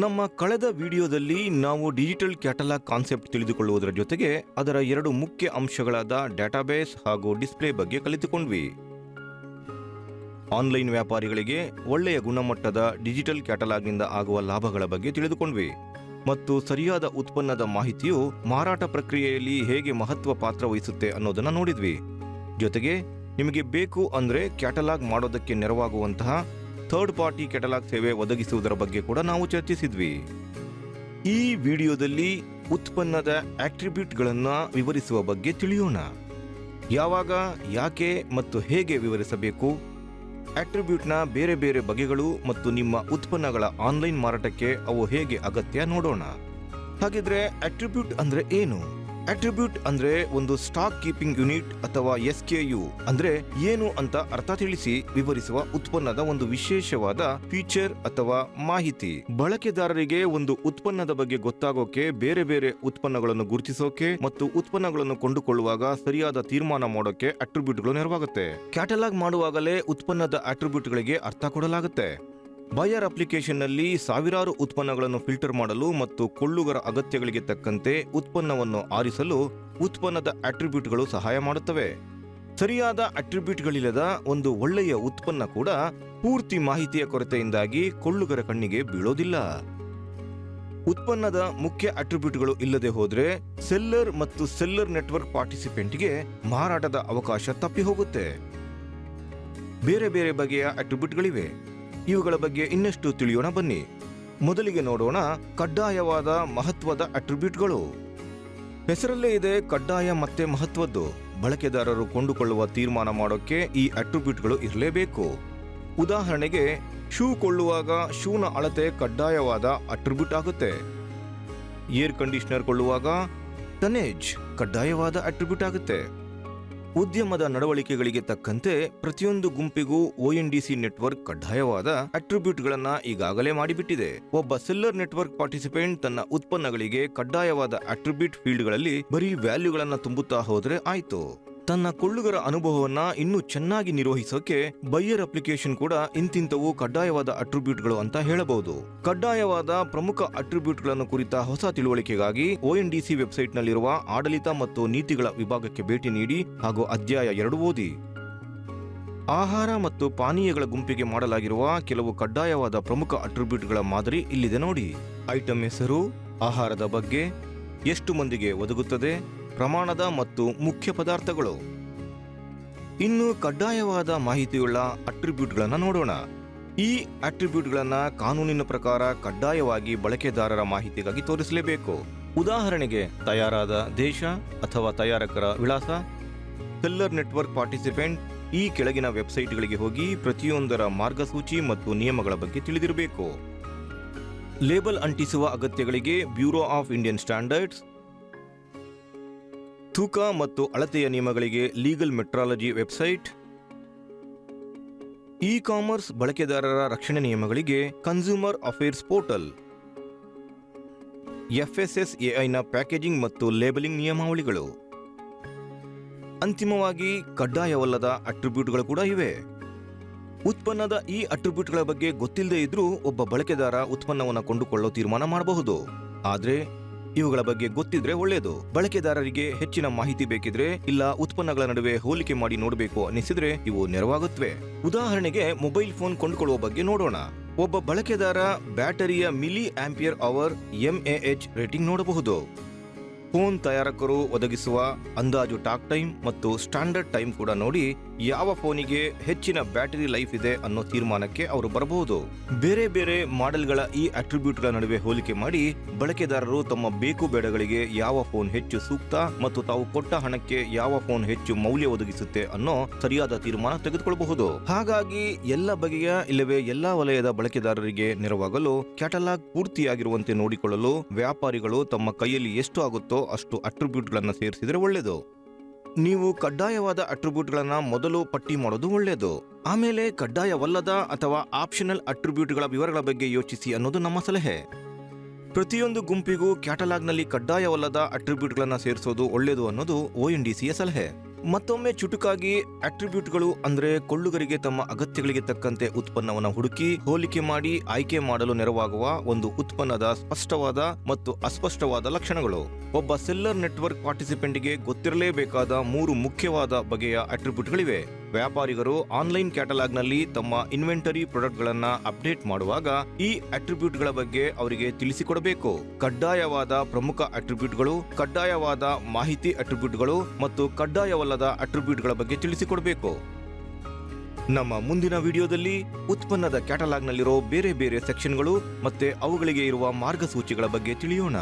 ನಮ್ಮ ಕಳೆದ ವಿಡಿಯೋದಲ್ಲಿ ನಾವು ಡಿಜಿಟಲ್ ಕ್ಯಾಟಲಾಗ್ ಕಾನ್ಸೆಪ್ಟ್ ತಿಳಿದುಕೊಳ್ಳುವುದರ ಜೊತೆಗೆ ಅದರ ಎರಡು ಮುಖ್ಯ ಅಂಶಗಳಾದ ಡಾಟಾಬೇಸ್ ಹಾಗೂ ಡಿಸ್ಪ್ಲೇ ಬಗ್ಗೆ ಕಲಿತುಕೊಂಡ್ವಿ. ಆನ್ಲೈನ್ ವ್ಯಾಪಾರಿಗಳಿಗೆ ಒಳ್ಳೆಯ ಗುಣಮಟ್ಟದ ಡಿಜಿಟಲ್ ಕ್ಯಾಟಲಾಗ್ನಿಂದ ಆಗುವ ಲಾಭಗಳ ಬಗ್ಗೆ ತಿಳಿದುಕೊಂಡ್ವಿ. ಮತ್ತು ಸರಿಯಾದ ಉತ್ಪನ್ನದ ಮಾಹಿತಿಯು ಮಾರಾಟ ಪ್ರಕ್ರಿಯೆಯಲ್ಲಿ ಹೇಗೆ ಮಹತ್ವ ಪಾತ್ರ ವಹಿಸುತ್ತೆ ಅನ್ನೋದನ್ನು ನೋಡಿದ್ವಿ. ಜೊತೆಗೆ ನಿಮಗೆ ಬೇಕು ಅಂದರೆ ಕ್ಯಾಟಲಾಗ್ ಮಾಡೋದಕ್ಕೆ ನೆರವಾಗುವಂತಹ ಥರ್ಡ್ ಪಾರ್ಟಿ ಕೆಟಲಾಗ್ ಸೇವೆ ಒದಗಿಸುವುದರ ಬಗ್ಗೆ ಕೂಡ ನಾವು ಚರ್ಚಿಸಿದ್ವಿ. ಈ ವಿಡಿಯೋದಲ್ಲಿ ಉತ್ಪನ್ನದ ಆಕ್ಟ್ರಿಬ್ಯೂಟ್ಗಳನ್ನು ವಿವರಿಸುವ ಬಗ್ಗೆ ತಿಳಿಯೋಣ. ಯಾವಾಗ, ಯಾಕೆ ಮತ್ತು ಹೇಗೆ ವಿವರಿಸಬೇಕು? ಆಟ್ರಿಬ್ಯೂಟ್ನ ಬೇರೆ ಬೇರೆ ಬಗೆಗಳು ಮತ್ತು ನಿಮ್ಮ ಉತ್ಪನ್ನಗಳ ಆನ್ಲೈನ್ ಮಾರಾಟಕ್ಕೆ ಅವು ಹೇಗೆ ಅಗತ್ಯ ನೋಡೋಣ. ಹಾಗಿದ್ರೆ ಆಟ್ರಿಬ್ಯೂಟ್ ಅಂದ್ರೆ ಏನು? ಆಟ್ರಿಬ್ಯೂಟ್ ಅಂದ್ರೆ ಒಂದು ಸ್ಟಾಕ್ ಕೀಪಿಂಗ್ ಯೂನಿಟ್ ಅಥವಾ ಎಸ್ ಕೆ ಯು ಅಂದ್ರೆ ಏನು ಅಂತ ಅರ್ಥ ತಿಳಿಸಿ ವಿವರಿಸುವ ಉತ್ಪನ್ನದ ಒಂದು ವಿಶೇಷವಾದ ಫೀಚರ್ ಅಥವಾ ಮಾಹಿತಿ. ಬಳಕೆದಾರರಿಗೆ ಒಂದು ಉತ್ಪನ್ನದ ಬಗ್ಗೆ ಗೊತ್ತಾಗೋಕೆ ಬೇರೆ ಬೇರೆ ಉತ್ಪನ್ನಗಳನ್ನು ಗುರುತಿಸೋಕೆ ಮತ್ತು ಉತ್ಪನ್ನಗಳನ್ನು ಕೊಂಡುಕೊಳ್ಳುವಾಗ ಸರಿಯಾದ ತೀರ್ಮಾನ ಮಾಡೋಕೆ ಅಟ್ರಿಬ್ಯೂಟ್ಗಳು ನೆರವಾಗುತ್ತೆ. ಕ್ಯಾಟಲಾಗ್ ಮಾಡುವಾಗಲೇ ಉತ್ಪನ್ನದ ಅಟ್ರಿಬ್ಯೂಟ್ಗಳಿಗೆ ಅರ್ಥ ಕೊಡಲಾಗುತ್ತೆ. ಬಯರ್ ಅಪ್ಲಿಕೇಶನ್ನಲ್ಲಿ ಸಾವಿರಾರು ಉತ್ಪನ್ನಗಳನ್ನು ಫಿಲ್ಟರ್ ಮಾಡಲು ಮತ್ತು ಕೊಳ್ಳುಗರ ಅಗತ್ಯಗಳಿಗೆ ತಕ್ಕಂತೆ ಉತ್ಪನ್ನವನ್ನು ಆರಿಸಲು ಉತ್ಪನ್ನದ ಅಟ್ರಿಬ್ಯೂಟ್ಗಳು ಸಹಾಯ ಮಾಡುತ್ತವೆ. ಸರಿಯಾದ ಅಟ್ರಿಬ್ಯೂಟ್ಗಳಿಲ್ಲದ ಒಂದು ಒಳ್ಳೆಯ ಉತ್ಪನ್ನ ಕೂಡ ಪೂರ್ತಿ ಮಾಹಿತಿಯ ಕೊರತೆಯಿಂದಾಗಿ ಕೊಳ್ಳುಗರ ಕಣ್ಣಿಗೆ ಬೀಳೋದಿಲ್ಲ. ಉತ್ಪನ್ನದ ಮುಖ್ಯ ಅಟ್ರಿಬ್ಯೂಟ್ಗಳು ಇಲ್ಲದೆ ಹೋದರೆ ಸೆಲ್ಲರ್ ಮತ್ತು ಸೆಲ್ಲರ್ ನೆಟ್ವರ್ಕ್ ಪಾರ್ಟಿಸಿಪೆಂಟ್ಗೆ ಮಾರಾಟದ ಅವಕಾಶ ತಪ್ಪಿ ಹೋಗುತ್ತೆ ಬೇರೆ ಬೇರೆ ಬಗೆಯ ಅಟ್ರಿಬ್ಯೂಟ್ಗಳಿವೆ ಇವುಗಳ ಬಗ್ಗೆ ಇನ್ನಷ್ಟು ತಿಳಿಯೋಣ ಬನ್ನಿ. ಮೊದಲಿಗೆ ನೋಡೋಣ ಕಡ್ಡಾಯವಾದ ಮಹತ್ವದ ಅಟ್ರಿಬ್ಯೂಟ್ಗಳು. ಹೆಸರಲ್ಲೇ ಇದೆ ಕಡ್ಡಾಯ ಮತ್ತೆ ಮಹತ್ವದ್ದು. ಬಳಕೆದಾರರು ಕೊಂಡುಕೊಳ್ಳುವ ತೀರ್ಮಾನ ಮಾಡೋಕ್ಕೆ ಈ ಅಟ್ರಿಬ್ಯೂಟ್ಗಳು ಇರಲೇಬೇಕು. ಉದಾಹರಣೆಗೆ, ಶೂ ಕೊಳ್ಳುವಾಗ ಶೂನ ಅಳತೆ ಕಡ್ಡಾಯವಾದ ಅಟ್ರಿಬ್ಯೂಟ್ ಆಗುತ್ತೆ. ಏರ್ ಕಂಡೀಷನರ್ ಕೊಳ್ಳುವಾಗ ಟನೇಜ್ ಕಡ್ಡಾಯವಾದ ಅಟ್ರಿಬ್ಯೂಟ್ ಆಗುತ್ತೆ. ಉದ್ಯಮದ ನಡವಳಿಕೆಗಳಿಗೆ ತಕ್ಕಂತೆ ಪ್ರತಿಯೊಂದು ಗುಂಪಿಗೂ ಸಿ ನೆಟ್ವರ್ಕ್ ಕಡ್ಡಾಯವಾದ ಅಟ್ರಿಬ್ಯೂಟ್ಗಳನ್ನ ಈಗಾಗಲೇ ಮಾಡಿಬಿಟ್ಟಿದೆ. ಒಬ್ಬ ಸೆಲ್ಲರ್ ನೆಟ್ವರ್ಕ್ ಪಾರ್ಟಿಸಿಪೆಂಟ್ ತನ್ನ ಉತ್ಪನ್ನಗಳಿಗೆ ಕಡ್ಡಾಯವಾದ ಅಟ್ರಿಬ್ಯೂಟ್ ಫೀಲ್ಡ್ಗಳಲ್ಲಿ ಬರೀ ವ್ಯಾಲ್ಯೂಗಳನ್ನ ತುಂಬುತ್ತಾ ಹೋದ್ರೆ ಆಯ್ತು. ತನ್ನ ಕೊಳ್ಳುಗರ ಅನುಭವವನ್ನ ಇನ್ನೂ ಚೆನ್ನಾಗಿ ನಿರ್ವಹಿಸೋಕೆ ಬೈಯರ್ ಅಪ್ಲಿಕೇಶನ್ ಕೂಡ ಇಂತಿಂತವು ಕಡ್ಡಾಯವಾದ ಅಟ್ರಿಬ್ಯೂಟ್ಗಳು ಅಂತ ಹೇಳಬಹುದು. ಕಡ್ಡಾಯವಾದ ಪ್ರಮುಖ ಅಟ್ರಿಬ್ಯೂಟ್ಗಳನ್ನು ಕುರಿತ ಹೊಸ ತಿಳುವಳಿಕೆಗಾಗಿ ಸಿ ವೆಬ್ಸೈಟ್ನಲ್ಲಿರುವ ಆಡಳಿತ ಮತ್ತು ನೀತಿಗಳ ವಿಭಾಗಕ್ಕೆ ಭೇಟಿ ನೀಡಿ ಹಾಗೂ ಅಧ್ಯಾಯ ಎರಡು ಓದಿ. ಆಹಾರ ಮತ್ತು ಪಾನೀಯಗಳ ಗುಂಪಿಗೆ ಮಾಡಲಾಗಿರುವ ಕೆಲವು ಕಡ್ಡಾಯವಾದ ಪ್ರಮುಖ ಅಟ್ರಿಬ್ಯೂಟ್ಗಳ ಮಾದರಿ ಇಲ್ಲಿದೆ ನೋಡಿ. ಐಟಂ ಹೆಸರು, ಆಹಾರದ ಬಗ್ಗೆ, ಎಷ್ಟು ಮಂದಿಗೆ ಒದಗುತ್ತದೆ ಪ್ರಮಾಣದ ಮತ್ತು ಮುಖ್ಯ ಪದಾರ್ಥಗಳು. ಇನ್ನು ಕಡ್ಡಾಯವಾದ ಮಾಹಿತಿಯುಳ್ಳ ಅಟ್ರಿಬ್ಯೂಟ್ಗಳನ್ನು ನೋಡೋಣ. ಈ ಅಟ್ರಿಬ್ಯೂಟ್ಗಳನ್ನು ಕಾನೂನಿನ ಪ್ರಕಾರ ಕಡ್ಡಾಯವಾಗಿ ಬಳಕೆದಾರರ ಮಾಹಿತಿಗಾಗಿ ತೋರಿಸಲೇಬೇಕು. ಉದಾಹರಣೆಗೆ, ತಯಾರಾದ ದೇಶ ಅಥವಾ ತಯಾರಕರ ವಿಳಾಸ ಸೆಲ್ಲರ್ ನೆಟ್ವರ್ಕ್ ಪಾರ್ಟಿಸಿಪೆಂಟ್ ಈ ಕೆಳಗಿನ ವೆಬ್ಸೈಟ್ಗಳಿಗೆ ಹೋಗಿ ಪ್ರತಿಯೊಂದರ ಮಾರ್ಗಸೂಚಿ ಮತ್ತು ನಿಯಮಗಳ ಬಗ್ಗೆ ತಿಳಿದಿರಬೇಕು. ಲೇಬಲ್ ಅಂಟಿಸುವ ಅಗತ್ಯಗಳಿಗೆ ಬ್ಯೂರೋ ಆಫ್ ಇಂಡಿಯನ್ ಸ್ಟ್ಯಾಂಡರ್ಡ್ಸ್ ತೂಕ ಮತ್ತು ಅಳತೆಯ ನಿಯಮಗಳಿಗೆ legal metrology website. E commerce ಬಳಕೆದಾರರ ರಕ್ಷಣೆ ನಿಯಮಗಳಿಗೆ ಕನ್ಸ್ಯೂಮರ್ ಅಫೇರ್ಸ್ ಪೋರ್ಟಲ್. ಎಫ್ಎಸ್ಎಸ್ಎಐನ ಪ್ಯಾಕೇಜಿಂಗ್ ಮತ್ತು ಲೇಬಲಿಂಗ್ ನಿಯಮಾವಳಿಗಳು. ಅಂತಿಮವಾಗಿ ಕಡ್ಡಾಯವಲ್ಲದ ಅಟ್ರಿಬ್ಯೂಟ್ಗಳು ಕೂಡ ಇವೆ. ಉತ್ಪನ್ನದ ಈ ಅಟ್ರಿಬ್ಯೂಟ್ಗಳ ಬಗ್ಗೆ ಗೊತ್ತಿಲ್ಲದೇ ಇದ್ರೂ ಒಬ್ಬ ಬಳಕೆದಾರ ಉತ್ಪನ್ನವನ್ನು ಕೊಂಡುಕೊಳ್ಳೋ ತೀರ್ಮಾನ ಮಾಡಬಹುದು. ಆದ್ರೆ ಇವುಗಳ ಬಗ್ಗೆ ಗೊತ್ತಿದ್ರೆ ಒಳ್ಳೆಯದು ಬಳಕೆದಾರರಿಗೆ ಹೆಚ್ಚಿನ ಮಾಹಿತಿ ಬೇಕಿದ್ರೆ ಇಲ್ಲ ಉತ್ಪನ್ನಗಳ ನಡುವೆ ಹೋಲಿಕೆ ಮಾಡಿ ನೋಡಬೇಕು ಅನಿಸಿದ್ರೆ ಇವು ನೆರವಾಗುತ್ತವೆ ಉದಾಹರಣೆಗೆ ಮೊಬೈಲ್ ಫೋನ್ ಕೊಂಡುಕೊಳ್ಳುವ ಬಗ್ಗೆ ನೋಡೋಣ. ಒಬ್ಬ ಬಳಕೆದಾರ ಬ್ಯಾಟರಿಯ milli ampere hour mAh rating ನೋಡಬಹುದು. ಫೋನ್ ತಯಾರಕರು ಒದಗಿಸುವ ಅಂದಾಜು ಟಾಕ್ ಟೈಮ್ ಮತ್ತು ಸ್ಟ್ಯಾಂಡರ್ಡ್ ಟೈಮ್ ಕೂಡ ನೋಡಿ ಯಾವ ಫೋನಿಗೆ ಹೆಚ್ಚಿನ ಬ್ಯಾಟರಿ ಲೈಫ್ ಇದೆ ಅನ್ನೋ ತೀರ್ಮಾನಕ್ಕೆ ಅವರು ಬರಬಹುದು. ಬೇರೆ ಬೇರೆ ಮಾಡೆಲ್ಗಳ ಈ ಅಟ್ರಿಬ್ಯೂಟ್ಗಳ ನಡುವೆ ಹೋಲಿಕೆ ಮಾಡಿ, ಬಳಕೆದಾರರು ತಮ್ಮ ಬೇಕು ಬೇಡಗಳಿಗೆ ಯಾವ ಫೋನ್ ಹೆಚ್ಚು ಸೂಕ್ತ ಮತ್ತು ತಾವು ಕೊಟ್ಟ ಹಣಕ್ಕೆ ಯಾವ ಫೋನ್ ಹೆಚ್ಚು ಮೌಲ್ಯ ಒದಗಿಸುತ್ತೆ ಅನ್ನೋ ಸರಿಯಾದ ತೀರ್ಮಾನ ತೆಗೆದುಕೊಳ್ಳಬಹುದು. ಹಾಗಾಗಿ ಎಲ್ಲ ಬಗೆಯ ಇಲ್ಲವೇ ಎಲ್ಲಾ ವಲಯದ ಬಳಕೆದಾರರಿಗೆ ನೆರವಾಗಲು ಕ್ಯಾಟಲಾಗ್ ಪೂರ್ತಿಯಾಗಿರುವಂತೆ ನೋಡಿಕೊಳ್ಳಲು ವ್ಯಾಪಾರಿಗಳು ತಮ್ಮ ಕೈಯಲ್ಲಿ ಎಷ್ಟು ಆಗುತ್ತೋ ಅಷ್ಟು ಅಟ್ರಿಬ್ಯೂಟ್ಗಳನ್ನು ಸೇರಿಸಿದರೆ ಒಳ್ಳೆಯದು. ನೀವು ಕಡ್ಡಾಯವಾದ ಅಟ್ರಿಬ್ಯೂಟ್ಗಳನ್ನು ಮೊದಲು ಪಟ್ಟಿ ಮಾಡೋದು ಒಳ್ಳೆಯದು ಆಮೇಲೆ ಕಡ್ಡಾಯವಲ್ಲದ ಅಥವಾ ಆಪ್ಷನಲ್ ಅಟ್ರಿಬ್ಯೂಟ್ಗಳ ವಿವರಗಳ ಬಗ್ಗೆ ಯೋಚಿಸಿ ಅನ್ನೋದು ನಮ್ಮ ಸಲಹೆ. ಪ್ರತಿಯೊಂದು ಗುಂಪಿಗೂ ಕ್ಯಾಟಲಾಗ್ನಲ್ಲಿ ಕಡ್ಡಾಯವಲ್ಲದ ಅಟ್ರಿಬ್ಯೂಟ್ಗಳನ್ನು ಸೇರಿಸೋದು ಒಳ್ಳೆಯದು ಅನ್ನೋದು ಯ ಸಲಹೆ. ಮತ್ತೊಮ್ಮೆ ಚುಟುಕಾಗಿ ಅಟ್ರಿಬ್ಯೂಟ್ಗಳು ಅಂದ್ರೆ ಕೊಳ್ಳುಗರಿಗೆ ತಮ್ಮ ಅಗತ್ಯಗಳಿಗೆ ತಕ್ಕಂತೆ ಉತ್ಪನ್ನವನ್ನು ಹುಡುಕಿ ಹೋಲಿಕೆ ಮಾಡಿ ಆಯ್ಕೆ ಮಾಡಲು ನೆರವಾಗುವ ಒಂದು ಉತ್ಪನ್ನದ ಸ್ಪಷ್ಟವಾದ ಮತ್ತು ಅಸ್ಪಷ್ಟವಾದ ಲಕ್ಷಣಗಳು. ಒಬ್ಬ ಸೆಲ್ಲರ್ ನೆಟ್ವರ್ಕ್ ಪಾರ್ಟಿಸಿಪೆಂಟ್ಗೆ ಗೊತ್ತಿರಲೇಬೇಕಾದ ಮೂರು ಮುಖ್ಯವಾದ ಬಗೆಯ ಅಟ್ರಿಬ್ಯೂಟ್ಗಳಿವೆ ವ್ಯಾಪಾರಿಗರು ಆನ್ಲೈನ್ ಕ್ಯಾಟಲಾಗ್ನಲ್ಲಿ ತಮ್ಮ ಇನ್ವೆಂಟರಿ ಪ್ರಾಡಕ್ಟ್ಗಳನ್ನು ಅಪ್ಡೇಟ್ ಮಾಡುವಾಗ ಈ ಅಟ್ರಿಬ್ಯೂಟ್ಗಳ ಬಗ್ಗೆ ಅವರಿಗೆ ತಿಳಿಸಿಕೊಡಬೇಕು. ಕಡ್ಡಾಯವಾದ ಪ್ರಮುಖ ಅಟ್ರಿಬ್ಯೂಟ್ಗಳು, ಕಡ್ಡಾಯವಾದ ಮಾಹಿತಿ ಅಟ್ರಿಬ್ಯೂಟ್ಗಳು ಮತ್ತು ಕಡ್ಡಾಯವಲ್ಲದ ಅಟ್ರಿಬ್ಯೂಟ್ಗಳ ಬಗ್ಗೆ ತಿಳಿಸಿಕೊಡಬೇಕು. ನಮ್ಮ ಮುಂದಿನ ವಿಡಿಯೋದಲ್ಲಿ ಉತ್ಪನ್ನದ ಕ್ಯಾಟಲಾಗ್ನಲ್ಲಿರೋ ಬೇರೆ ಬೇರೆ ಸೆಕ್ಷನ್ಗಳು ಮತ್ತೆ ಅವುಗಳಿಗೆ ಇರುವ ಮಾರ್ಗಸೂಚಿಗಳ ಬಗ್ಗೆ ತಿಳಿಯೋಣ.